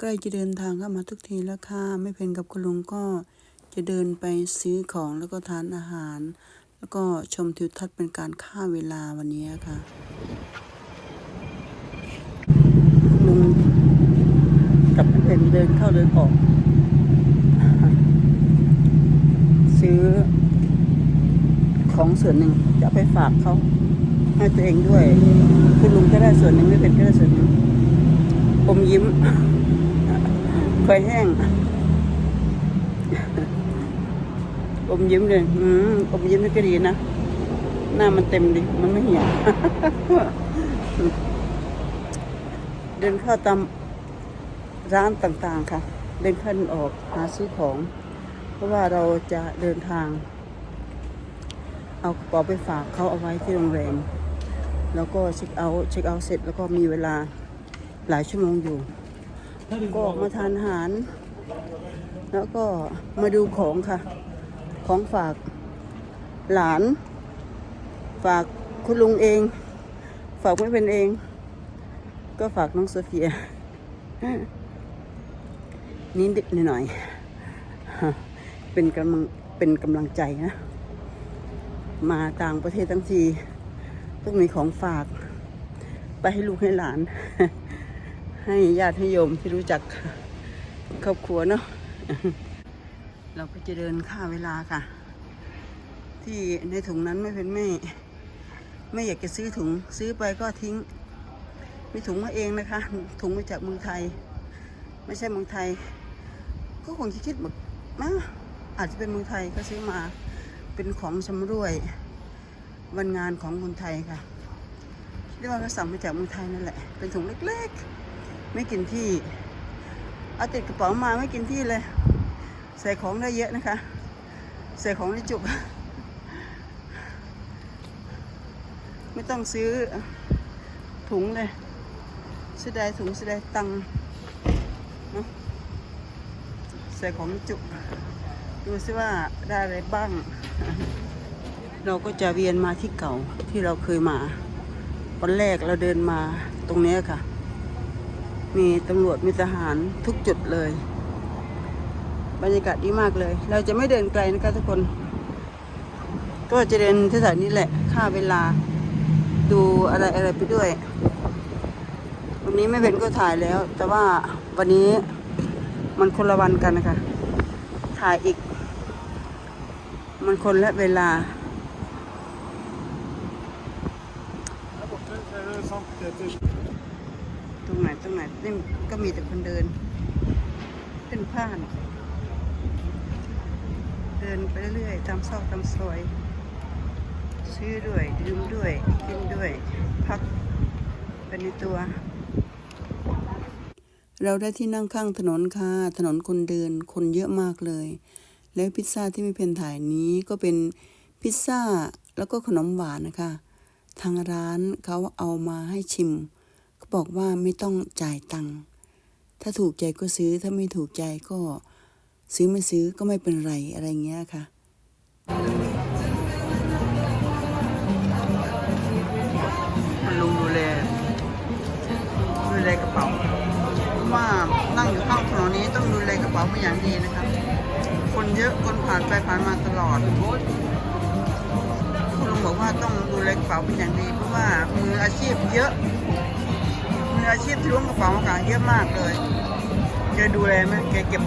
ใกล้จะเดินทางเข้ามาทุกทีแล้วค่ะ ไม่เพนกับคุณลุงก็จะเดินไปซื้อของแล้วก็ทานอาหาร แล้วก็ชมทิวทัศน์เป็นการฆ่าเวลาวันนี้ค่ะลุงกับไม่เพนเดินเข้าเดินออก ซื้อของส่วนหนึ่งจะไปฝากเขาให้ตัวเองด้วย คุณลุงก็ได้ส่วนหนึ่งไม่เป็นก็ได้ส่วนหนึ่งอมยิ้ม เคยแห้งอมยิ้มเลยอืมอมยิ้มนี่ก็ดีนะ หน้ามันเต็มดิ มันไม่เหี่ยวเดินเข้าตามร้านต่างๆค่ะ เดินเข้นออกหาซื้อของ เพราะว่าเราจะเดินทาง เอากระเป๋าไปฝากเขาเอาไว้ที่โรงแรม แล้วก็เช็คเอาท์เช็คเอาท์เสร็จแล้วก็มีเวลาหลายชั่วโมงอยู่ ก็ออกมาทานอาหาร แล้วก็มาดูของค่ะ ของฝากหลาน ฝากคุณลุงเอง ฝากไม่เป็นเอง ก็ฝากน้องโซเฟียนิดๆหน่อยๆเป็นกำลังเป็นกำลังใจนะ มาต่างประเทศทั้งที ต้องมีของฝาก ไปให้ลูกให้หลาน ให้ญาติให้โยมที่รู้จักครอบครัวเนาะเราก็จะเดินค่าเวลาค่ะ ที่ในถุงนั้นไม่เป็นไม่ไม่อยากจะซื้อถุงซื้อไปก็ทิ้ง มีถุงมาเองนะคะ ถุงมาจากเมืองไทย ไม่ใช่เมืองไทย ก็คงจะคิดแบบนะอาจจะเป็นเมืองไทยก็ซื้อมาเป็นของชำร่วย วันงานของคนไทยค่ะเรียกว่าก็สั่งมาจากเมืองไทยนั่นแหละ เป็นถุงเล็กๆ ไม่กินที่เอาติดกระเป๋ามาไม่กินที่เลย ใส่ของได้เยอะนะคะ ใส่ของได้จุกไม่ต้องซื้อถุงเลยเสียดายถุงเสียดายตังค์เนอะใส่ของจุกดูซิว่าได้อะไรบ้าง เราก็จะเวียนมาที่เก่าที่เราเคยมา วันแรกเราเดินมาตรงนี้ค่ะ มีตำรวจมีทหารทุกจุดเลย บรรยากาศดีมากเลย เราจะไม่เดินไกลนะคะทุกคน ก็จะเดินที่สถานี้แหละค่าเวลาดูอะไรอะไรไปด้วย วันนี้ไม่เป็นก็ถ่ายแล้ว แต่ว่าวันนี้มันคนละวันกันนะคะ ถ่ายอีก มันคนละเวลาต ตรงไหนตรงไหนนี่ก็มีแต่คนเดิน เป็นผ่าน เดินไปเรื่อยๆตามซอกตามซอย ซื้อด้วย ดื่มด้วย กินด้วย พักเป็นในตัว เราได้ที่นั่งข้างถนนค่ะ ถนนคนเดินคนเยอะมากเลย แล้วพิซซ่าที่มีเพนถ่ายนี้ก็เป็นพิซซ่าแล้วก็ขนมหวานนะคะ ทางร้านเขาเอามาให้ชิม บอกว่าไม่ต้องจ่ายตังค์ถ้าถูกใจก็ซื้อถ้าไม่ถูกใจก็ซื้อไม่ซื้อก็ไม่เป็นไรอะไรเงี้ยค่ะมันลุงดูแลดูแลกระเป๋าเพราะว่านั่งอยู่ข้างถนนนี้ต้องดูแลกระเป๋าเป็นอย่างดีนะครับคนเยอะคนผ่านไปผ่านมาตลอดคุณลุงบอกว่าต้องดูแลกระเป๋าเป็นอย่างดีเพราะว่ามืออาชีพเยอะ อาชีพที่ล้วงกระเป๋าค่ะเยอะมากเลยแกดูแลไหมแกเก็บ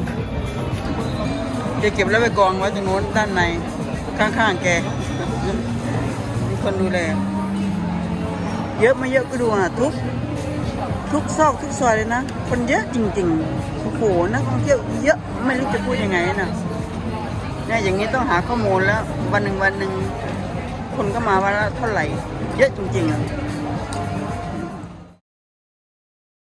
แกเก็บแล้วไปกองไว้ตรงโน้นด้านในข้างๆแกมีคนดูแลเยอะไม่เยอะก็ดูนะทุกทุกซอกทุกซอยเลยนะ คนเยอะจริงๆโอ้โหนักท่องเที่ยวเยอะไม่รู้จะพูดยังไงนะเนี่ยอย่างนี้ต้องหาข้อมูลแล้ว วันหนึ่งวันหนึ่งคนก็มาวันละเท่าไหร่ เยอะจริงๆอะ